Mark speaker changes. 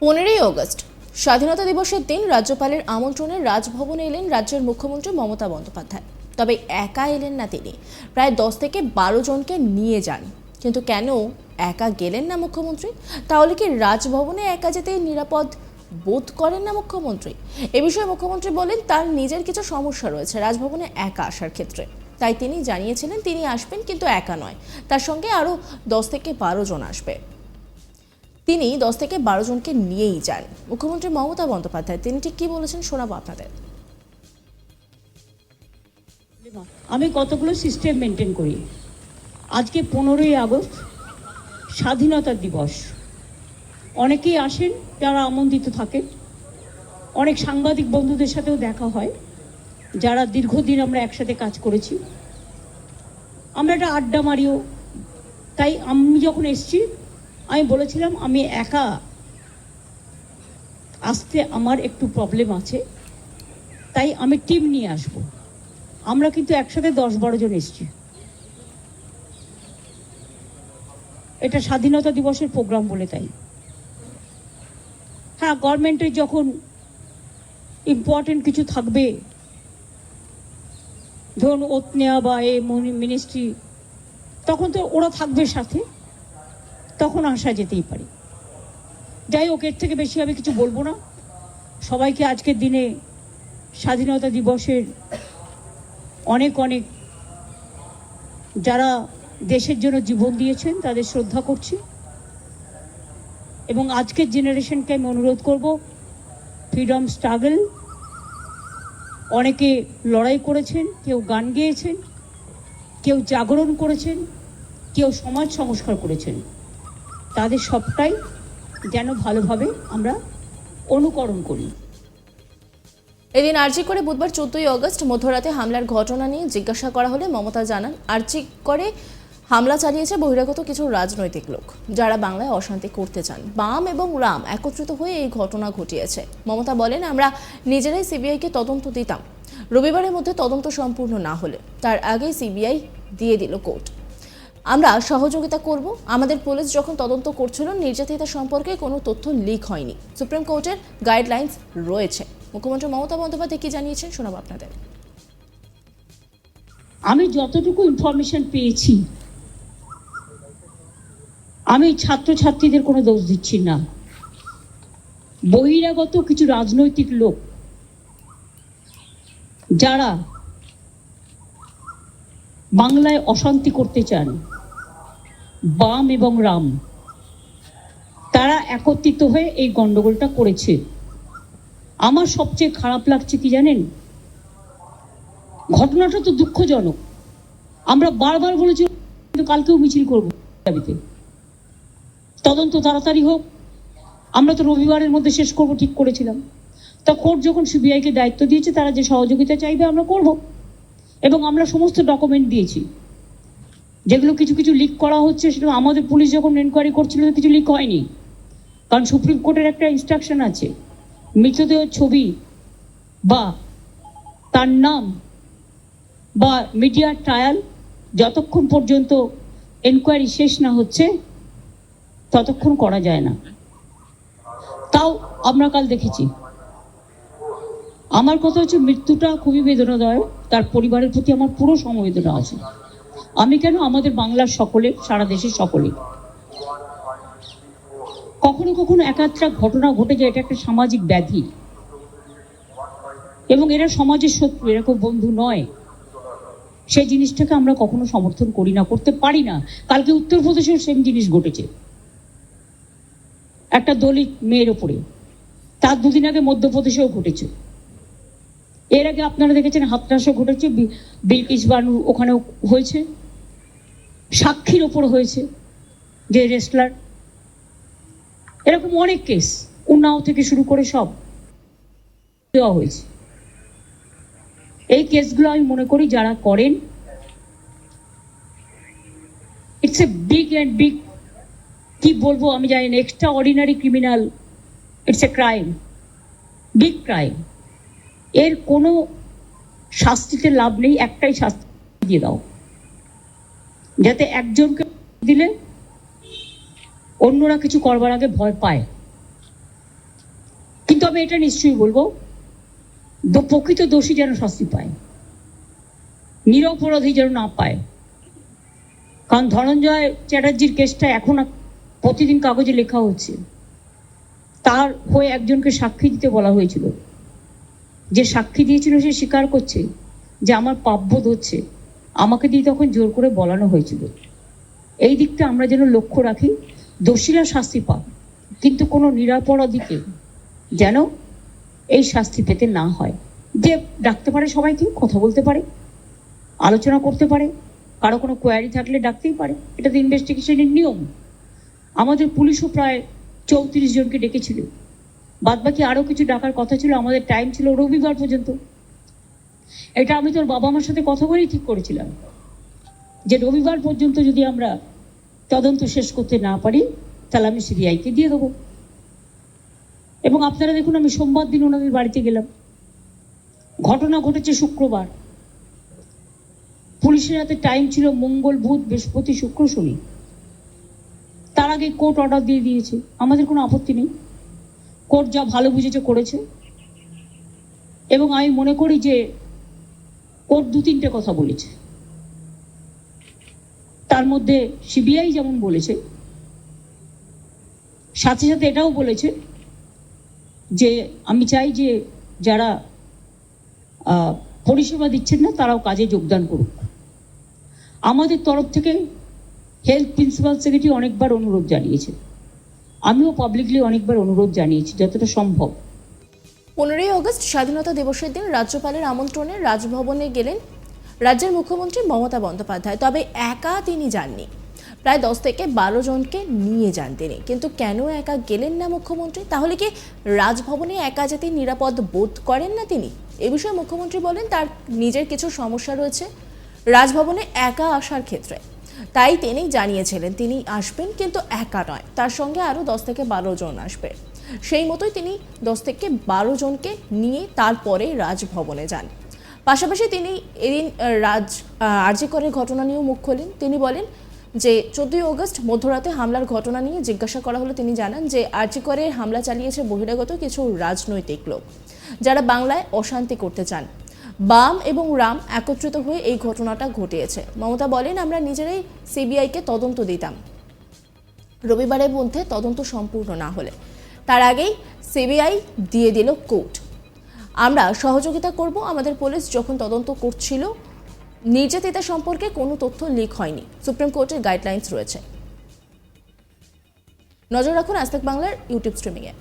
Speaker 1: পনেরোই অগস্ট, স্বাধীনতা দিবসের দিন রাজ্যপালের আমন্ত্রণে রাজভবনে এলেন রাজ্যের মুখ্যমন্ত্রী মমতা বন্দ্যোপাধ্যায়। তবে একা এলেন না তিনি। প্রায় দশ থেকে বারো জনকে নিয়ে যান। কিন্তু কেন একা গেলেন না মুখ্যমন্ত্রী? তাহলে কি রাজভবনে একা যেতে নিরাপদ বোধ করেন না মুখ্যমন্ত্রী? এ বিষয়ে মুখ্যমন্ত্রী বলেন, তার নিজের কিছু সমস্যা রয়েছে রাজভবনে একা আসার ক্ষেত্রে। তাই তিনি জানিয়েছিলেন তিনি আসবেন, কিন্তু একা নয়। তার সঙ্গে আরও দশ থেকে বারো জন আসবে। তিনি দশ থেকে বারো জনকে নিয়েই যান। মুখ্যমন্ত্রী মমতা বন্দ্যোপাধ্যায়, তিনি ঠিক কি বলেছেন শোনাবো আপনাদের।
Speaker 2: আমি কতগুলো সিস্টেম মেনটেন করি? আজকে পনেরোই আগস্ট, স্বাধীনতা দিবস। অনেকেই আসেন, যারা আমন্ত্রিত থাকেন। অনেক সাংবাদিক বন্ধুদের সাথেও দেখা হয়, যারা দীর্ঘদিন আমরা একসাথে কাজ করেছি। আমরা একটা আড্ডা মারিও, তাই আমি যখন এসছি আমি বলেছিলাম, আমি একা আসতে আমার একটু প্রবলেম আছে, তাই আমি টিম নিয়ে আসব। আমরা কিন্তু একসাথে দশ বারো জন এসছি। এটা স্বাধীনতা দিবসের প্রোগ্রাম বলে তাই। হ্যাঁ গভর্নমেন্টের যখন ইম্পর্টেন্ট কিছু থাকবে, ধরুন ওত নেওয়া বা এ মিনিস্ট্রি তখন তো ওরা থাকবে সাথে। তখন আসা যেতেই পারে। যাই হোক, এর থেকে বেশি আমি কিছু বলব না। সবাইকে আজকের দিনে স্বাধীনতা দিবসের অনেক অনেক যারা দেশের জন্য জীবন দিয়েছেন, তাদের শ্রদ্ধা করছি। এবং আজকের জেনারেশনকে আমি অনুরোধ করব, ফ্রিডম স্ট্রাগল। অনেকে লড়াই করেছেন, কেউ গান গেয়েছেন, কেউ জাগরণ করেছেন, কেউ সমাজ সংস্কার করেছেন। তাদের সবটাই যেন ভালোভাবে আমরা অনুকরণ করি।
Speaker 1: এদিন আর্জি করে বুধবার চোদ্দই অগস্ট মধ্যরাতে হামলার ঘটনা নিয়ে জিজ্ঞাসা করা হলে মমতা জানান আর্জি করে হামলা চালিয়েছে বহিরাগত কিছু রাজনৈতিক লোক যারা বাংলায় অশান্তি করতে চান। বাম এবং রাম একত্রিত হয়ে এই ঘটনা ঘটিয়েছে। মমতা বলেন, আমরা নিজেরাই সিবিআইকে তদন্ত দিতাম। রবিবারের মধ্যে তদন্ত সম্পূর্ণ না হলে তার আগেই সিবিআই দিয়ে দিল কোর্ট। আমরা সহযোগিতা করব। আমাদের পুলিশ যখন তদন্ত করছিল, নির্যাতিতা সম্পর্কে কোনো তথ্য লিক হয়নি। সুপ্রিম কোর্টের গাইডলাইন্স রয়েছে। মুখ্যমন্ত্রী মমতা বন্দ্যোপাধ্যায় কি জানিয়েছেন শোনাবো আপনাদের।
Speaker 2: আমি যতটুকু ইনফরমেশন পেয়েছি, আমি ছাত্রছাত্রীদের কোনো দোষ দিচ্ছি না। বহিরাগত কিছু রাজনৈতিক লোক যারা বাংলায় অশান্তি করতে চান বাম এবং রাম, তারা একত্রিত হয়ে এই গন্ডগোলটা করেছে। আমার সবচেয়ে খারাপ লাগছে কি জানেন? ঘটনাটা তো দুঃখজনক। আমরা বারবার বলেছি, কিন্তু কালকেও মিছিল করব দাবিতে। তদন্ত তাড়াতাড়ি হোক। আমরা তো রবিবারের মধ্যে শেষ করব, ঠিক করেছিলাম। তা কোর্ট যখন সিবিআইকে দায়িত্ব দিয়েছে, তারা যে সহযোগিতা চাইবে আমরা করব। এবং আমরা সমস্ত ডকুমেন্ট দিয়েছি। যেগুলো কিছু কিছু লিক করা হচ্ছে সেটা আমাদের পুলিশ যখন এনকোয়ারি করছিল কিছু লিক হয়নি। কারণ সুপ্রিম কোর্টের একটা ইনস্ট্রাকশন আছে। মৃতদেহ ছবি বা তার নাম বা মিডিয়ার ট্রায়াল যতক্ষণ পর্যন্ত এনকোয়ারি শেষ না হচ্ছে, ততক্ষণ করা যায় না। তাও আমরা কাল দেখেছি। আমার কথা হচ্ছে মৃত্যুটা খুবই বেদনাদায়ক। তার পরিবারের প্রতি আমার পুরো সমবেদনা আছে। আমি কেন আমাদের বাংলার সকলে, সারা দেশের সকলে? কখনো কখনো একাত্রা ঘটনা ঘটে যায়, এটা একটা সামাজিক ব্যাধি। এবং এরা সমাজের শত্রু, এরা কেউ বন্ধু নয়। সেই জিনিসটাকে আমরা কখনো সমর্থন করি না, করতে পারি না। কালকে উত্তরপ্রদেশেও সেম জিনিস ঘটেছে। একটা দলিত মেয়ের ওপরে। তার দুদিন আগে মধ্যপ্রদেশেও ঘটেছে। এর আগে আপনারা দেখেছেন হাতরাসও ঘটেছে বিলকিস বানু ওখানেও হয়েছে। সাক্ষীর ওপর হয়েছে যে রেসলার এরকম অনেক কেস উন্নাও থেকে শুরু করে সব দেওয়া হয়েছে। এই কেসগুলো আমি মনে করি যারা করেন it's a big and big কি বলব আমি জানি না extraordinary criminal it's a crime big crime এর কোনো শাস্তিতে লাভ নেই, একটাই শাস্তি দিয়ে দাও। যাতে একজনকে দিলে অন্যরা কিছু করবার আগে ভয় পায়। কিন্তু আমি এটা নিশ্চয়ই বলব প্রকৃত দোষী যেন শাস্তি পায়, নিরপরাধী যেন না পায়। কারণ ধনঞ্জয় চ্যাটার্জির কেসটা এখন প্রতিদিন কাগজে লেখা হচ্ছে। তার হয়ে একজনকে সাক্ষী দিতে বলা হয়েছিল। যে সাক্ষী দিয়েছিল সে স্বীকার করছে যে আমার পাপবোধ হচ্ছে। আমাকে দিয়ে তখন জোর করে বলানো হয়েছিল। এই দিকটা আমরা যেন লক্ষ্য রাখি, দোষীরা শাস্তি পাক, কিন্তু কোনো নিরাপরাধীকে যেন এই শাস্তি পেতে না হয়। যে ডাকতে পারে সবাইকে, কথা বলতে পারে, আলোচনা করতে পারে, কারও কোনো কোয়ারি থাকলে ডাকতেই পারে। এটা তো ইনভেস্টিগেশনের নিয়ম। আমাদের পুলিশও প্রায় চৌত্রিশ জনকে ডেকেছিল। বাদ বাকি আরও কিছু ডাকার কথা ছিল, আমাদের টাইম ছিল রবিবার পর্যন্ত। এটা আমি তোর বাবা মার সাথে কথা বলেই ঠিক করেছিলাম। যে রবিবার পর্যন্ত যদি আমরা তদন্ত শেষ করতে না পারি, তাহলে আমি সিবিআইকে দিয়ে দেবো। এবং আপনারা দেখুন, আমি সোমবার দিন ওনাদের বাড়িতে গেলাম। ঘটনা ঘটেছে শুক্রবার। পুলিশের হাতে টাইম ছিল মঙ্গল, বুধ, বৃহস্পতি, শুক্র, শনি। তার আগে কোর্ট অর্ডার দিয়ে দিয়েছে। আমাদের কোনো আপত্তি নেই। কোর্ট যা ভালো বুঝেছে করেছে। এবং আমি মনে করি যে কোর্ট দু তিনটে কথা বলেছে। তার মধ্যে সিবিআই যেমন বলেছে, সাথে সাথে এটাও বলেছে যে আমি চাই যে যারা পরিষেবা দিচ্ছেন না, তারাও কাজে যোগদান করুক। আমাদের তরফ থেকে হেলথ প্রিন্সিপাল সেক্রেটারি অনেকবার অনুরোধ জানিয়েছে। আমিও পাবলিকলি অনেকবার অনুরোধ জানিয়েছি, যতটা সম্ভব।
Speaker 1: পনেরোই আগস্ট স্বাধীনতা দিবসের দিন রাজ্যপালের আমন্ত্রণে রাজভবনে গেলেন রাজ্যের মুখ্যমন্ত্রী মমতা বন্দ্যোপাধ্যায়। তবে একা তিনি যাননি। প্রায় দশ থেকে বারো জনকে নিয়ে যান তিনি। কিন্তু কেন একা গেলেন না মুখ্যমন্ত্রী? তাহলে কি রাজভবনে একা যেতে নিরাপদ বোধ করেন না তিনি? এ বিষয়ে মুখ্যমন্ত্রী বলেন, তার নিজের কিছু সমস্যা রয়েছে রাজভবনে একা আসার ক্ষেত্রে। তাই তিনি জানিয়েছিলেন, তিনি আসবেন কিন্তু একা নয়। তার সঙ্গে আরও দশ থেকে বারো জন আসবে। সেই মতোই তিনি দশ থেকে বারো জনকে নিয়ে তারপরে রাজভবনে যান। পাশাপাশি তিনি এদিন রাজ আরজিকরের ঘটনা নিয়েও মুখ খোলেন। তিনি বলেন যে, চোদ্দই আগস্ট মধ্যরাতে হামলার ঘটনা নিয়ে জিজ্ঞাসা করা হলে তিনি জানান যে আরজিকরের হামলা চালিয়েছে বহিরাগত কিছু রাজনৈতিক লোক, যারা বাংলায় অশান্তি করতে চান। বাম এবং রাম একত্রিত হয়ে এই ঘটনাটা ঘটিয়েছে। মমতা বলেন, আমরা নিজেরাই সিবিআইকে তদন্ত দিতাম। রবিবারের মধ্যে তদন্ত সম্পূর্ণ না হলে। তার আগেই সিবিআই দিয়ে দিল কোর্ট। আমরা সহযোগিতা করব আমাদের পুলিশ যখন তদন্ত করছিল। নির্যাতিতা সম্পর্কে কোনো তথ্য লিক হয়নি। সুপ্রিম কোর্টের গাইডলাইন্স রয়েছে। নজর রাখুন আজ বাংলার ইউটিউব স্ট্রিমিংয়ে